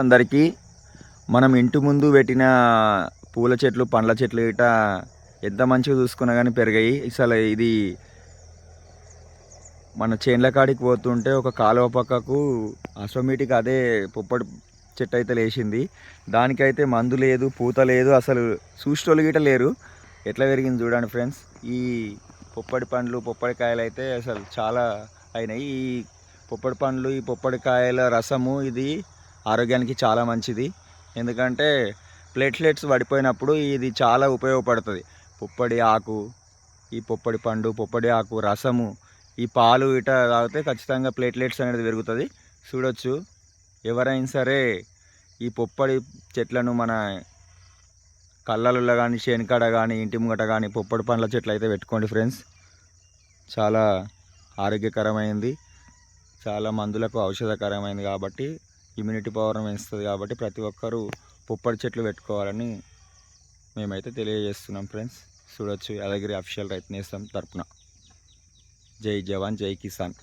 అందరికీ మనం ఇంటి ముందు పెట్టిన పూల చెట్లు పండ్ల చెట్లు ఇట ఎంత మంచిగా చూసుకున్నా కానీ పెరిగాయి. అసలు ఇది మన చేన్ల కాడికి పోతుంటే ఒక కాలువ పక్కకు ఆటోమేటిక్ అదే పుప్పడి చెట్టు అయితే లేచింది. దానికైతే మందు లేదు పూత లేదు అసలు చూసేటోళ్ళు గిట లేరు. ఎట్లా పెరిగింది చూడండి ఫ్రెండ్స్. ఈ పొప్పడి పండ్లు పొప్పడికాయలు అయితే అసలు చాలా అయినాయి. ఈ పొప్పడి పండ్లు ఈ పొప్పడికాయల రసము ఇది ఆరోగ్యానికి చాలా మంచిది. ఎందుకంటే ప్లేట్లెట్స్ పడిపోయినప్పుడు ఇది చాలా ఉపయోగపడుతుంది. పొప్పడి ఆకు ఈ పొప్పడి పండు పొప్పడి ఆకు రసము ఈ పాలు ఇట తాగితే ఖచ్చితంగా ప్లేట్లెట్స్ అనేది పెరుగుతుంది. చూడొచ్చు. ఎవరైనా సరే ఈ పొప్పడి చెట్లను మన కళ్ళల్లో కానీ శనికాడ కానీ ఇంటి ముంగట కానీ పొప్పడి పండ్ల చెట్లు అయితే పెట్టుకోండి ఫ్రెండ్స్. చాలా ఆరోగ్యకరమైంది. చాలా మందులకు ఔషధకరమైంది కాబట్టి ఇమ్యూనిటీ పవర్ పెంచుతుంది కాబట్టి ప్రతి ఒక్కరూ పొప్పడి చెట్లు పెట్టుకోవాలని మేమైతే తెలియజేస్తున్నాం ఫ్రెండ్స్ చూడొచ్చు యాదగిరి అఫీషియల్ రైతు నేస్తం తరపున. జై జవాన్ జై కిసాన్.